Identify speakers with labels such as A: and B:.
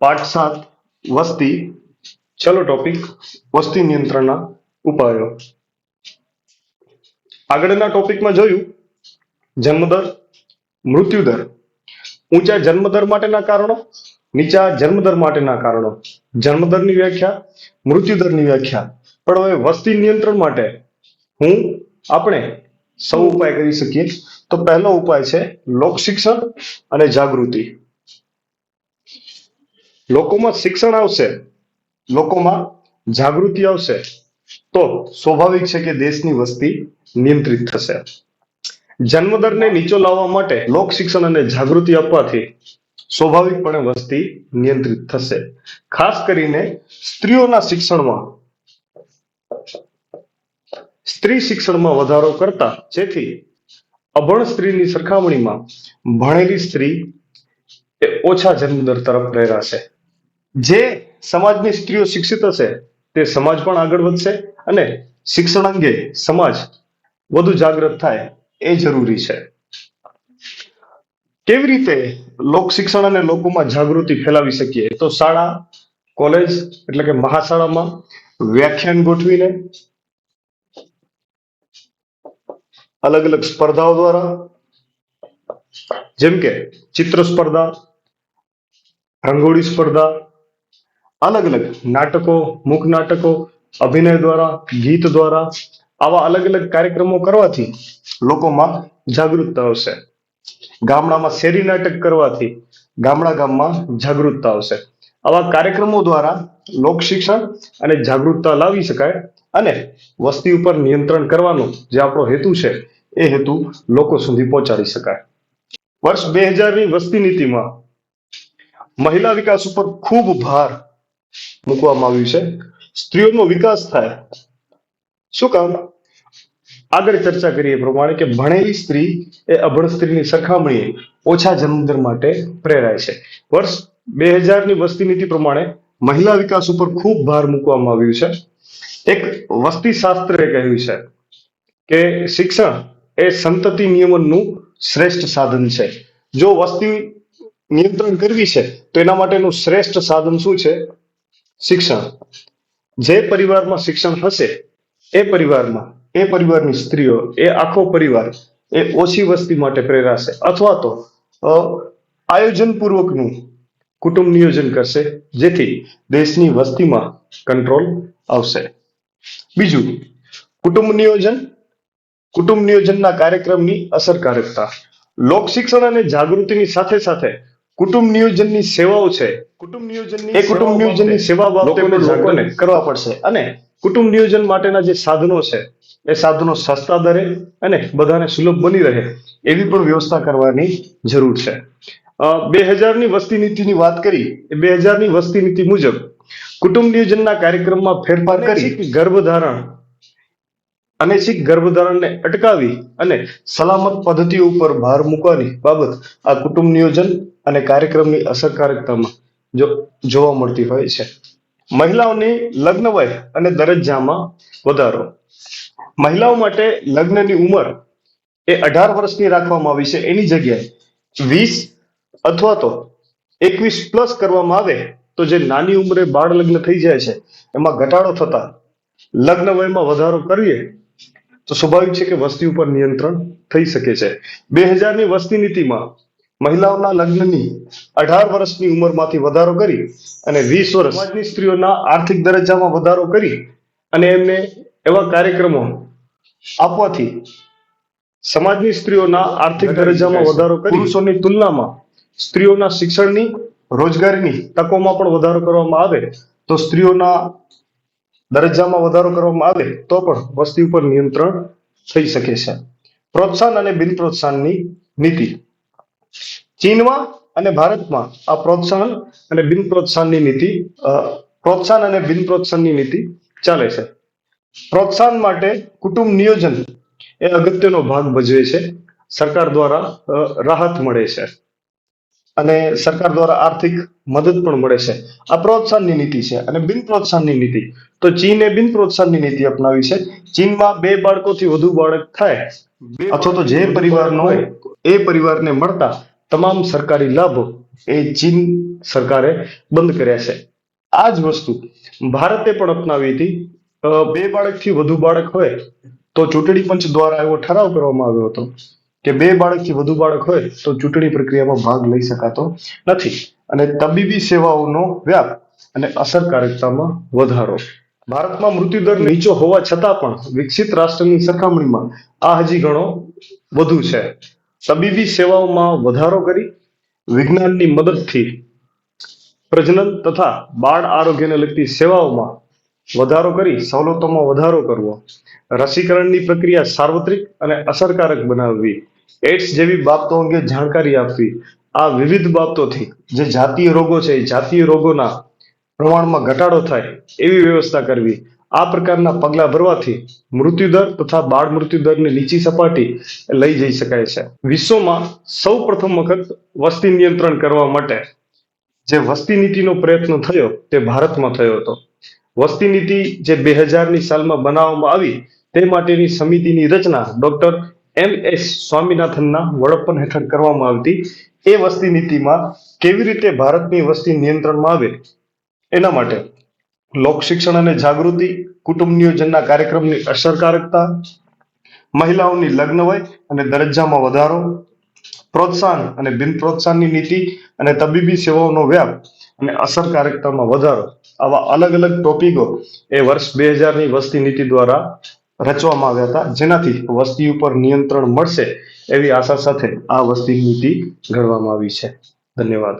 A: પાઠ સાત, વસ્તી. છેલ્લો ટોપિક વસ્તી નિયંત્રણના ઉપાયો. આગળના ટોપિકમાં જોયું, જન્મદર, મૃત્યુદર. ઊંચા જન્મદર માટેના કારણો, નીચા જન્મદર માટેના કારણો. જન્મદરની વ્યાખ્યા, મૃત્યુદરની વ્યાખ્યા. પણ હવે વસ્તી નિયંત્રણ માટે હું આપણે સૌ ઉપાય કરી શકીએ. તો પહેલો ઉપાય છે લોક શિક્ષણ અને જાગૃતિ. લોકોમાં શિક્ષણ આવશે, લોકોમાં જાગૃતિ આવશે, તો સ્વાભાવિક છે કે દેશની વસ્તી નિયંત્રિત થશે. જન્મદરને નીચો લાવવા માટે લોક શિક્ષણ અને જાગૃતિ આપવાથી સ્વાભાવિકપણે વસ્તી નિયંત્રિત થશે. ખાસ કરીને સ્ત્રીઓના શિક્ષણમાં. સ્ત્રી શિક્ષણમાં વધારો કરતા, જેથી અભણ સ્ત્રીની સરખામણીમાં ભણેલી સ્ત્રી એ ઓછા જન્મદર તરફ પ્રેરાશે જે સમાજની સ્ત્રીઓ શિક્ષિત હશે, તે સમાજ પણ આગળ વધશે અને શિક્ષણ અંગે સમાજ વધુ જાગૃત થાય એ જરૂરી છે. કેવી રીતે લોક શિક્ષણ અને લોકોમાં જાગૃતિ ફેલાવી શકીએ? તો શાળા, કોલેજ એટલે કે મહાશાળામાં વ્યાખ્યાન ગોઠવીને અલગ અલગ સ્પર્ધાઓ દ્વારા, જેમ કે ચિત્ર સ્પર્ધા, રંગોળી સ્પર્ધા અલગ અલગ નાટકો, મુખ નાટકો, અભિનય દ્વારા, ગીત દ્વારા, આવા અલગ અલગ કાર્યક્રમો કરવાથી લોકોમાં જાગૃતતા આવશે. ગામડામાં શેરી નાટક કરવાથી ગામડા ગામમાં જાગૃતતા આવશે. આવા કાર્યક્રમો દ્વારા લોક શિક્ષણ અને જાગૃતતા લાવી શકાય અને વસ્તી ઉપર નિયંત્રણ કરવાનો જે આપણો હેતુ છે, એ હેતુ લોકો સુધી પહોંચાડી શકાય. વર્ષ બે હજારની વસ્તી નીતિમાં મહિલા વિકાસ ઉપર ખૂબ ભાર મૂકવામાં આવ્યું છે. સ્ત્રીઓનો વિકાસ થાય. શું કામ? આગળ ચર્ચા કરીએ પ્રમાણે કે ભણેલી સ્ત્રી એ અભણ સ્ત્રીની સરખામણીએ ઓછા જન્મદર માટે પ્રેરાય છે. વર્ષ બે હજારની વસ્તી નીતિ પ્રમાણે મહિલા વિકાસ ઉપર ખૂબ ભાર મૂકવામાં આવ્યું છે. એક વસ્તી શાસ્ત્રે કહ્યું છે કે શિક્ષણ એ સંતતિ નિયમનનું શ્રેષ્ઠ સાધન છે. જો વસ્તી નિયંત્રણ કરવી છે, તો એના માટેનું શ્રેષ્ઠ સાધન શું છે? શિક્ષણ. જે પરિવારમાં શિક્ષણ હશે, એ પરિવારમાં, એ પરિવારની સ્ત્રીઓ, એ આખો પરિવાર, એ ઓછી વસ્તી માટે પ્રેરાશે. અથવા તો આયોજનપૂર્વકનું કુટુંબ નિયોજન કરશે, જેથી દેશની વસ્તીમાં કંટ્રોલ આવશે. બીજું, કુટુંબ નિયોજન. કુટુંબ નિયોજનના કાર્યક્રમની અસરકારકતા. લોક શિક્ષણ અને જાગૃતિની સાથે સાથે કુટુંબ નિયોજનની સેવાઓ છે. કુટુંબ નિયોજનની એ કુટુંબ નિયોજનની સેવા બાબતે લોકોને કરવા પડશે. અને કુટુંબ નિયોજન માટેના જે સાધનો છે એ સાધનો સસ્તા દરે અને બધાને સુલભ બની રહે એવી પણ વ્યવસ્થા કરવાની જરૂર છે. બે હજારની વસ્તી નીતિની વાત કરી એ બે હજારની વસ્તી નીતિ મુજબ કુટુંબ નિયોજનના કાર્યક્રમમાં ફેરફાર કરી ગર્ભધારણ અનૈચ્છિક ગર્ભધારણને અટકાવી અને સલામત પદ્ધતિઓ ઉપર ભાર મૂકવાની બાબત આ કુટુંબ નિયોજન અને કાર્યક્રમની અસરકારકતામાં જો જોવા મળતી હોય છે. મહિલાઓની લગ્ન વય અને દરજ્જામાં વધારો. મહિલાઓ માટે લગ્નની ઉંમર એ અઢાર વર્ષની રાખવામાં આવી છે. એની જગ્યાએ વીસ અથવા તો એકવીસ પ્લસ કરવામાં આવે તો જે નાની ઉંમરે બાળ લગ્ન થઈ જાય છે, એમાં ઘટાડો થતા લગ્ન વયમાં વધારો કરીએ તો સ્વાભાવિક છે કે વસ્તી ઉપર નિયંત્રણ થઈ શકે છે. બે હજારની વસ્તી નીતિમાં મહિલાઓના લગ્નની અઢાર વર્ષની ઉંમરમાંથી વધારો કરી અને વીસ વર્ષ સમાજની સ્ત્રીઓના આર્થિક દરજ્જામાં વધારો કરી અને એમને એવા કાર્યક્રમો આપવાથી સમાજની સ્ત્રીઓના આર્થિક દરજ્જામાં વધારો કરી પુરુષોની તુલનામાં સ્ત્રીઓના શિક્ષણની રોજગારીની તકોમાં પણ વધારો કરવામાં આવે તો સ્ત્રીઓના દરજ્જામાં વધારો કરવામાં આવે તો પણ વસ્તી ઉપર નિયંત્રણ થઈ શકે છે. પ્રોત્સાહન અને બિન પ્રોત્સાહનની નીતિ. ચીનમાં અને ભારતમાં આ પ્રોત્સાહન અને બિન પ્રોત્સાહનની નીતિ પ્રોત્સાહન અને બિન પ્રોત્સાહનની નીતિ ચાલે છે. પ્રોત્સાહન માટે કુટુંબ નિયોજન એ અગત્યનો ભાગ ભજવે છે. સરકાર દ્વારા રાહત મળે છે. અને સરકાર દ્વારા આર્થિક મદદ પણ મળે છે. આ પ્રોત્સાહનની નીતિ છે અને બિન પ્રોત્સાહનની નીતિ તો ચીને બિન પ્રોત્સાહનની નીતિ અપનાવી છે. ચીનમાં બે બાળકોથી વધુ બાળક થાય અથવા તો જે પરિવારનો હોય એ પરિવારને મળતા તમામ સરકારી લાભો એ ચીન સરકારે બંધ કર્યા છે. આ જ વસ્તુ ભારતે પણ અપનાવી હતી. બે બાળકથી વધુ બાળક હોય તો ચૂંટણી પંચ દ્વારા એવો ઠરાવ કરવામાં આવ્યો હતો કે બે બાળકથી વધુ બાળક હોય તો ચૂંટણી પ્રક્રિયામાં ભાગ લઈ શકાતો નથી. અને તબીબી સેવાઓનો વ્યાપ અને અસરકારકતામાં વધારો. ભારતમાં મૃત્યુદર નીચો હોવા છતાં પણ વિકસિત રાષ્ટ્રની સરખામણીમાં આ હજી ઘણો વધુ છે. તબીબી સેવાઓમાં વધારો કરી વિજ્ઞાનની મદદથી પ્રજનન તથા બાળ આરોગ્યને લગતી સેવાઓમાં વધારો કરી સવલતોમાં વધારો કરવો, રસીકરણની પ્રક્રિયા સાર્વત્રિક અને અસરકારક બનાવવી એડ્સ જેવી બાબતો અંગે જાણકારી આપવી, આ વિવિધ બાબતોથી જે જાતીય રોગો છે એ જાતીય રોગોના પ્રમાણમાં ઘટાડો થાય એવી વ્યવસ્થા કરવી. આ પ્રકારના પગલાં ભરવાથી મૃત્યુદર તથા બાળ મૃત્યુદરની નીચી સપાટી લઈ જઈ શકાય છે. વિશ્વમાં સૌ પ્રથમ વખત વસ્તી નિયંત્રણ કરવા માટે જે વસ્તી નીતિનો પ્રયત્ન થયો તે ભારતમાં થયો હતો. વસ્તી નીતિ જે બે હજારની સાલમાં બનાવવામાં આવી તે માટેની સમિતિની રચના ડોક્ટર એમ એસ સ્વામિનાથનના વડપણ હેઠળ કરવામાં આવતી. એ વસ્તી નીતિમાં કેવી રીતે ભારતની વસ્તી નિયંત્રણમાં આવે એના માટે લોક શિક્ષણ અને જાગૃતિ, કુટુંબ નિયોજનના કાર્યક્રમની અસરકારકતા, મહિલાઓની લગ્ન વય અને દરજ્જામાં વધારો, પ્રોત્સાહન અને બિન પ્રોત્સાહનની નીતિ અને તબીબી સેવાઓનો વ્યાપ અને અસરકારકતામાં વધારો. આવા અલગ અલગ ટોપિકો એ વર્ષ બે હજારની વસ્તી નીતિ દ્વારા રચવામાં આવ્યા હતા. જેનાથી વસ્તી ઉપર નિયંત્રણ મળશે એવી આશા સાથે આ વસ્તી નીતિ ઘડવામાં આવી છે. ધન્યવાદ.